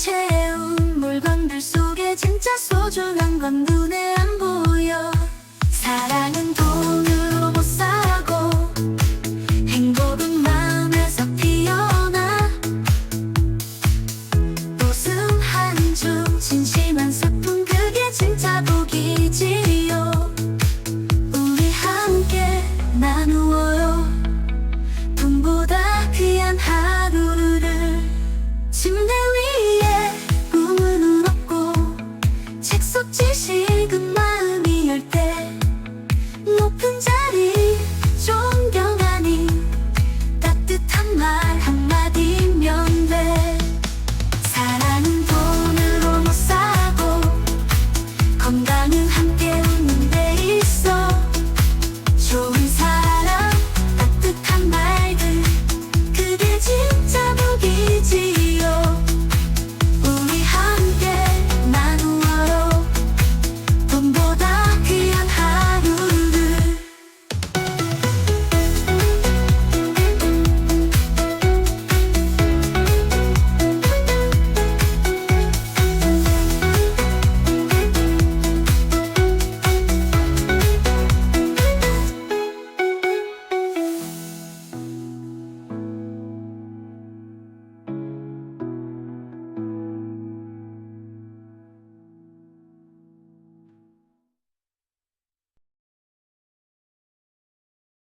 채운 물건들 속에 진짜 소중한 건 눈에 안 보여. 사랑은 돈으로 못 사고 행복은 마음에서 피어나. 웃음 한 줌 진심한 슬픔 그게 진짜 복이지요. 우리 함께 나누어요. 돈보다 귀한 하루를. 침대 깊은 자리.